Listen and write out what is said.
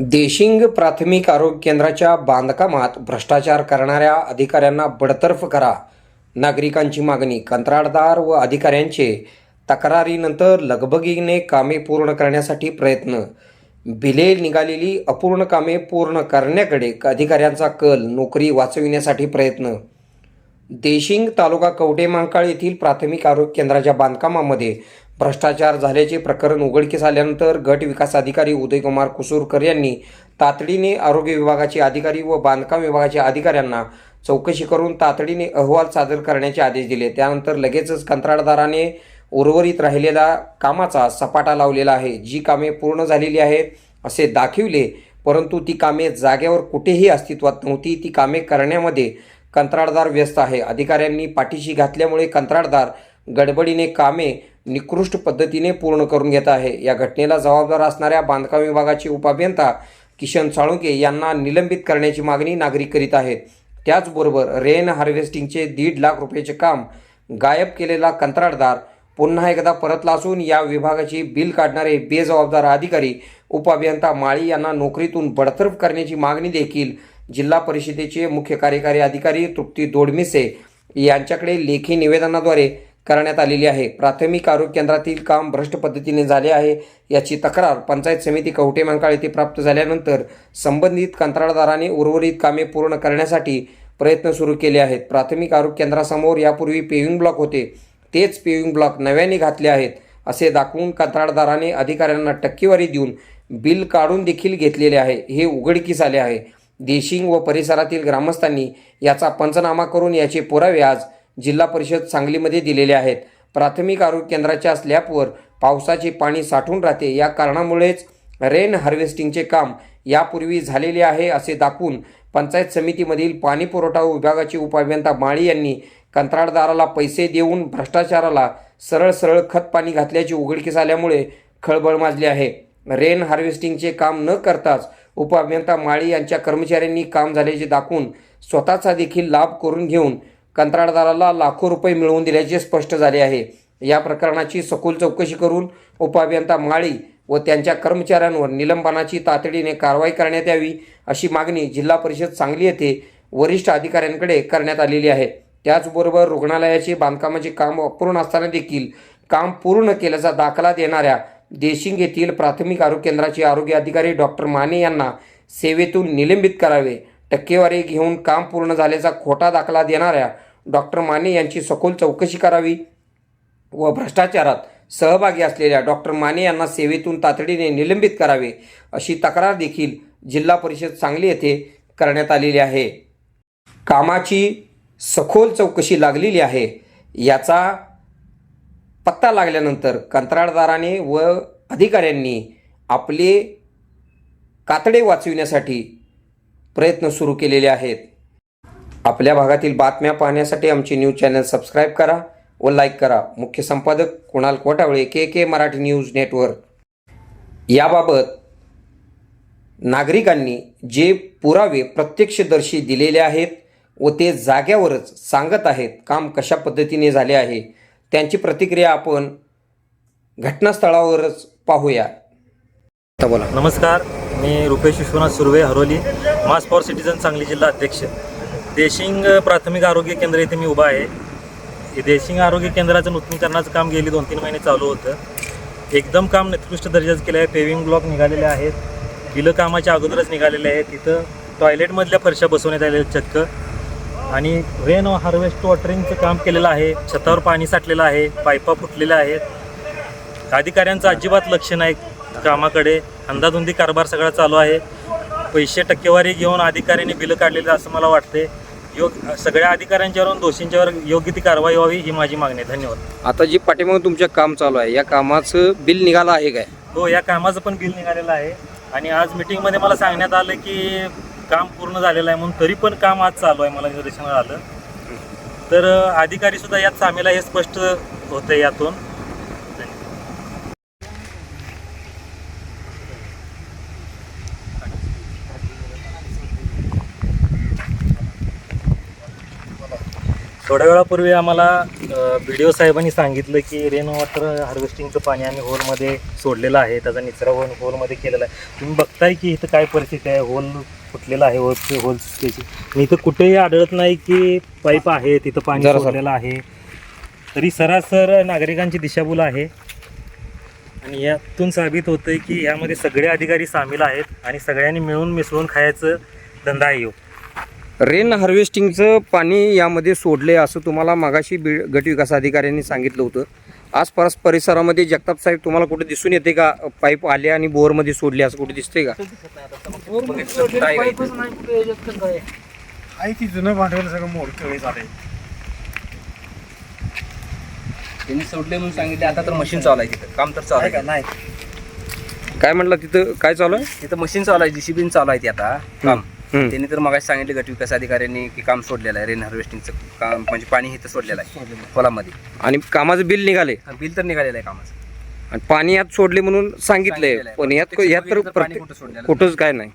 देशिंग प्राथमिक आरोग्य केंद्राच्या बांधकामात भ्रष्टाचार करणाऱ्या अधिकाऱ्यांना बडतर्फ करा. नागरिकांची मागणी कंत्राटदार व अधिकाऱ्यांचे तक्रारीनंतर लगबगीने कामे पूर्ण करण्यासाठी प्रयत्न. बिले निघालेली अपूर्ण कामे पूर्ण करण्याकडे अधिकाऱ्यांचा कल नोकरी वाचविण्यासाठी प्रयत्न. देशिंग तालुका कवटे मांकाळ येथील प्राथमिक आरोग्य केंद्राच्या बांधकामामध्ये भ्रष्टाचार झाल्याचे प्रकरण उघडकीस आल्यानंतर गट विकास अधिकारी उदयकुमार कुसूरकर यांनी तातडीने आरोग्य विभागाचे अधिकारी व बांधकाम विभागाच्या अधिकाऱ्यांना चौकशी करून तातडीने अहवाल सादर करण्याचे आदेश दिले. त्यानंतर लगेचच कंत्राटदाराने उर्वरित राहिलेला कामाचा सपाटा लावलेला आहे. जी कामे पूर्ण झालेली आहेत असे दाखविले परंतु ती कामे जाग्यावर कुठेही अस्तित्वात नव्हती. ती कामे करण्यामध्ये कंत्राटदार व्यस्त आहे. अधिकाऱ्यांनी पाठीशी घातल्यामुळे कंत्राटदार गडबडीने कामे निकृष्ट पद्धतीने पूर्ण करून घेत आहे. या घटनेला जबाबदार असणाऱ्या बांधकाम विभागाचे उपाभियंता किशन साळुंके यांना निलंबित करण्याची मागणी नागरिक करीत आहेत. त्याचबरोबर रेन हार्वेस्टिंगचे दीड लाख रुपयाचे काम गायब केलेला कंत्राटदार पुन्हा एकदा परतला असून या विभागाची बिल काढणारे बेजबाबदार अधिकारी उपअभियंता माळी यांना नोकरीतून बडतर्फ करण्याची मागणी देखील जिल्हा परिषदेचे मुख्य कार्यकारी अधिकारी तृप्ती दोडमिसे यांच्याकडे लेखी निवेदनाद्वारे करण्यात आलेली आहे. प्राथमिक आरोग्य केंद्रातील काम भ्रष्ट पद्धतीने झाले आहे. याची तक्रार पंचायत समिती कवटे मंकाळ येथे प्राप्त झाल्यानंतर संबंधित कंत्राटदाराने उर्वरित कामे पूर्ण करण्यासाठी प्रयत्न सुरू केले आहेत. प्राथमिक आरोग्य केंद्रासमोर यापूर्वी पेविंग ब्लॉक होते. तेच पेविंग ब्लॉक नव्याने घातले आहेत असे दाखवून कंत्राटदाराने अधिकाऱ्यांना टक्केवारी देऊन बिल काढून देखील घेतलेले आहे. हे उघडकीस आले आहे. देशिंग व परिसरातील ग्रामस्थांनी याचा पंचनामा करून याचे पुरावे आज जिल्हा परिषद सांगलीमध्ये दिलेले आहेत. प्राथमिक आरोग्य केंद्राच्या स्लॅबवर पावसाचे पाणी साठून राहते. या कारणामुळेच रेन हार्वेस्टिंगचे काम यापूर्वी झालेले आहे असे दाखवून पंचायत समितीमधील पाणी पुरवठा विभागाचे उपअभियंता माळी यांनी कंत्राटदाराला पैसे देऊन भ्रष्टाचाराला सरळ सरळ खत पाणी घातल्याचे उघडकीस आल्यामुळे खळबळ माजली आहे. रेन हार्वेस्टिंगचे काम न करताच उपअभियंता माळी यांच्या कर्मचाऱ्यांनी काम झाल्याचे दाखवून स्वतःचा देखील लाभ करून घेऊन कंत्राटदाराला लाखो रुपये मिळवून दिल्याचे स्पष्ट झाले आहे. या प्रकरणाची सखोल चौकशी करून उपअभियंता माळी व त्यांच्या कर्मचाऱ्यांवर निलंबनाची तातडीने कारवाई करण्यात यावी अशी मागणी जिल्हा परिषद सांगली येथे वरिष्ठ अधिकाऱ्यांकडे करण्यात आलेली आहे. त्याचबरोबर रुग्णालयाचे बांधकामाचे काम अपूर्ण असताना देखील काम पूर्ण केल्याचा दाखला देणाऱ्या देशिंग येथील प्राथमिक आरोग्य केंद्राचे आरोग्य अधिकारी डॉक्टर माने यांना सेवेतून निलंबित करावे टक्केवारी घेऊन काम पूर्ण झाल्याचा खोटा दाखला देणाऱ्या डॉक्टर माने यांची सखोल चौकशी करावी व भ्रष्टाचारात सहभागी असलेल्या डॉक्टर माने यांना सेवेतून तातडीने निलंबित करावे अशी तक्रार देखील जिल्हा परिषद सांगली येथे करण्यात आलेली आहे. कामाची सखोल चौकशी लागलेली आहे. याचा पत्ता लागल्यानंतर कंत्राटदाराने व अधिकाऱ्यांनी आपले कातडे वाचविण्यासाठी प्रयत्न सुरू केलेले आहेत. आपल्या भागातील बातम्या पाहण्यासाठी आमचे न्यूज चॅनल सबस्क्राईब करा व लाईक करा. मुख्य संपादक Kunal Kotawale K K Marathi news network. याबाबत नागरिकांनी जे पुरावे प्रत्यक्षदर्शी दिलेले आहेत व ते जाग्यावरच सांगत आहेत काम कशा पद्धतीने झाले आहे त्यांची प्रतिक्रिया आपण घटनास्थळावरच पाहूया. आता बोला. नमस्कार मी Rupesh Vishwanath Surve Haroli mass for citizen Sangli जिल्हा अध्यक्ष. देशिंग प्राथमिक आरोग्य केंद्र इथे मी उभा आहे. हे देशिंग आरोग्य केंद्राचं नूतनीकरणाचं काम गेली दोन तीन महिने चालू होतं. एकदम काम निकृष्ट दर्जाचं केलं आहे पेविंग ब्लॉक निघालेले आहेत. बिलं कामाच्या अगोदरच निघालेले आहेत. तिथं टॉयलेटमधल्या फरशा बसवण्यात आलेल्या आहेत चक्क. आणि रेन हार्वेस्ट वॉटरिंगचं काम केलेलं आहे. छतावर पाणी साठलेलं आहे. पाईपा फुटलेल्या आहेत. अधिकाऱ्यांचं अजिबात लक्ष नाही कामाकडे. अंदाधुंदी कारभार सगळा चालू आहे. पैसे टक्केवारी घेऊन अधिकाऱ्यांनी बिलं काढलेलं असं मला वाटते योग सगळ्या अधिकाऱ्यांच्यावर आणि दोषींच्यावर योग्य ती कारवाई व्हावी ही माझी मागणी आहे. धन्यवाद. आता जी पाठीमागे तुमचं काम चालू आहे या कामाचं बिल निघालं आहे काय? हो या कामाचं पण बिल निघालेलं आहे. आणि आज मिटिंगमध्ये मला सांगण्यात आलं की काम पूर्ण झालेलं आहे म्हणून तरी पण काम आज चालू आहे मला निदर्शनात आलं. तर अधिकारी सुद्धा यात सामील आहे हे स्पष्ट होतं यातून. थोड्या वेळापूर्वी आम्हाला बी डी ओ साहेबांनी सांगितलं की रेन वॉटर हार्वेस्टिंगचं पाणी आम्ही होलमध्ये सोडलेलं आहे त्याचा निचरा होल होलमध्ये केलेला आहे. तुम्ही बघताय की इथं काय परिस्थिती आहे? होल फुटलेलं आहे होल होल त्याची. आणि इथं कुठेही आढळत नाही की पाईप आहे तिथं पाणी. सोडलेलं आहे. तरी सरासर नागरिकांची दिशाभूल आहे. आणि यातून साबित होतंय की यामध्ये सगळे अधिकारी सामील आहेत आणि सगळ्यांनी मिळून मिसळून खायचं धंदा आहे ह्यो. रेन हार्वेस्टिंगचं पाणी यामध्ये सोडले असं तुम्हाला मागाशी बी गट विकास अधिकाऱ्यांनी सांगितलं होतं. आज परस परिसरामध्ये जगताप साहेब तुम्हाला कुठे दिसून येते का? पाईप आले आणि बोरमध्ये सोडले असं कुठे दिसते का? आहे ती जुनं भांडवल सगळं मोडकं झालंय. त्यांनी सोडले म्हणून सांगितले आता तर मशीन चालू आहे तिथं. काम तर चालू आहे. नाही. काय म्हटलं तिथं? काय चालू आहे? तिथं मशीन चालू आहे जीसीबी चालू आहे ती आता. काम. त्यांनी तर मगाशी सांगितले गट विकास अधिकाऱ्यांनी की काम सोडलेलं आहे रेन हार्वेस्टिंगचं काम म्हणजे पाणी इथं सोडलेलं आहे खोलामध्ये. आणि कामाचं बिल निघाले? बिल तर निघालेलं आहे कामाचं. आणि पाणी यात सोडले म्हणून सांगितलंय सांगितलेलं आहे. पण यात यात तर तर पाणी कुठं सोडलेलं कुठंच काय नाही.